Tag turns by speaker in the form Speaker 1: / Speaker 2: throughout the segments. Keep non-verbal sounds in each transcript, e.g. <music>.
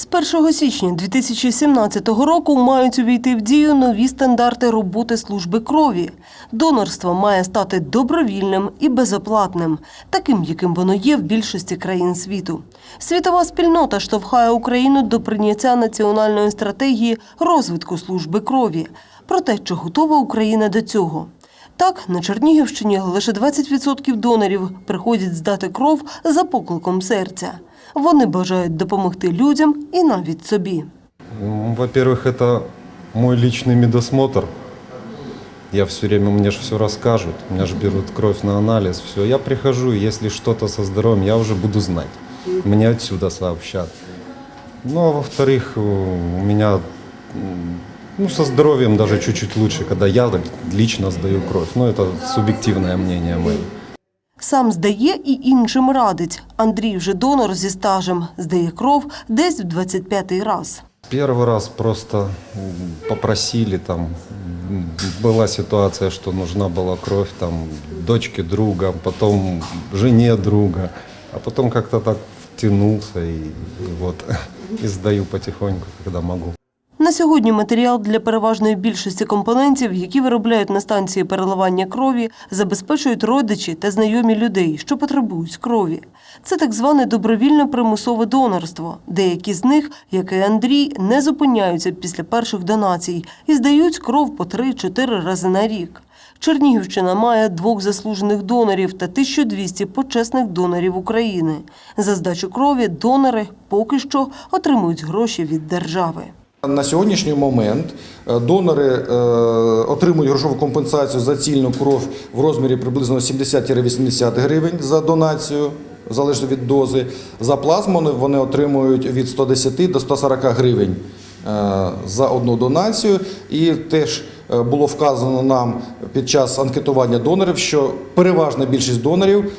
Speaker 1: З 1 січня 2017 року мають увійти в дію нові стандарти роботи служби крові. Донорство має стати добровільним і безоплатним, таким, яким воно є в більшості країн світу. Світова спільнота штовхає Україну до прийняття національної стратегії розвитку служби крові. Проте, чи готова Україна до цього? Так, на Чернігівщині лише 20% донорів приходять здати кров за покликом серця. Вони бажають допомогти людям і навіть собі.
Speaker 2: Ну, Во-первых, это мой личный медосмотр. Я все время, мне же все расскажут, у меня же берут кровь на анализ, все. Я прихожу, и если что-то со здоровьем, я уже буду знать. Мне отсюда сообщат. Ну, а во-вторых, у меня м, ну, со здоровьем даже чуть-чуть лучше, когда я лично сдаю кровь. Ну, это субъективное мнение мое.
Speaker 1: Сам здає і іншим радить. Андрій вже донор зі стажем. Здає кров десь в 25-й раз.
Speaker 2: Первый раз просто м, попросили, там м, была ситуация, что нужна была кровь там дочке друга, потом жене друга, а потом как-то так втянулся и, и вот <laughs> и сдаю потихоньку, когда могу.
Speaker 1: На сьогодні матеріал для переважної більшості компонентів, які виробляють на станції переливання крові, забезпечують родичі та знайомі людей, що потребують крові. Це так зване добровільне примусове донорство. Деякі з них, як і Андрій, не зупиняються після перших донацій і здають кров по 3-4 рази на рік. Чернігівщина має двох заслужених донорів та 1200 почесних донорів України. За здачу крові донори поки що отримують гроші від держави.
Speaker 3: На сьогоднішній момент е, донори е, отримують грошову компенсацію за цільну кров в розмірі приблизно 70-80 гривень за донацію, залежно від дози. За плазму вони отримують від 110 до 140 гривень е, за одну донацію. І теж було вказано нам під час анкетування донорів, що переважна більшість донорів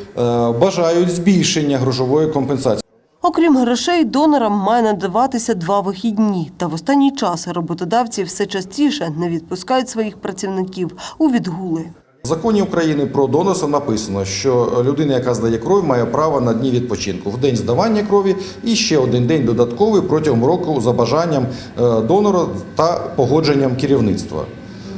Speaker 3: бажають збільшення грошової компенсації.
Speaker 1: Окрім грошей, донорам має надаватися два вихідні. Та в останній час роботодавці все частіше не відпускають своїх працівників у відгули.
Speaker 3: В законі України про донорство написано, що людина, яка здає кров, має право на дні відпочинку в день здавання крові і ще один день додатковий протягом року за бажанням е, донора та погодженням керівництва.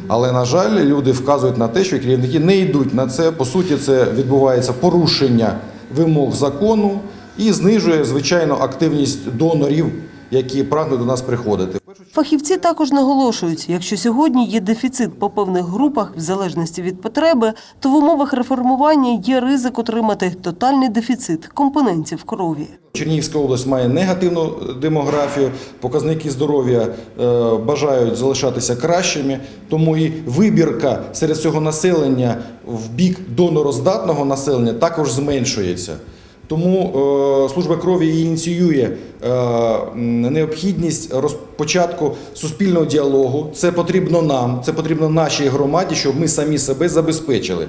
Speaker 3: Але на жаль, люди вказують на те, що керівники не йдуть на це. По суті, це відбувається порушення вимог закону і знижує звичайно активність донорів, які прагнуть до нас приходити.
Speaker 1: Фахівці також наголошують, якщо сьогодні є дефіцит по певних групах в залежності від потреби, то в умовах реформування є ризик отримати тотальний дефіцит компонентів крові.
Speaker 3: Чернігівська область має негативну демографію, показники здоров'я е, бажають залишатися кращими, тому і вибірка серед цього населення в бік донороздатного населення також зменшується. Тому е, служба крові ініціює е, необхідність розпочатку суспільного діалогу. Це потрібно нам, це потрібно нашій громаді, щоб ми самі себе забезпечили.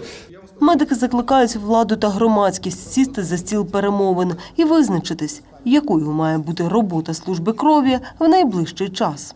Speaker 1: Медики закликають владу та громадськість сісти за стіл перемовин і визначитись, якою має бути робота служби крові в найближчий час.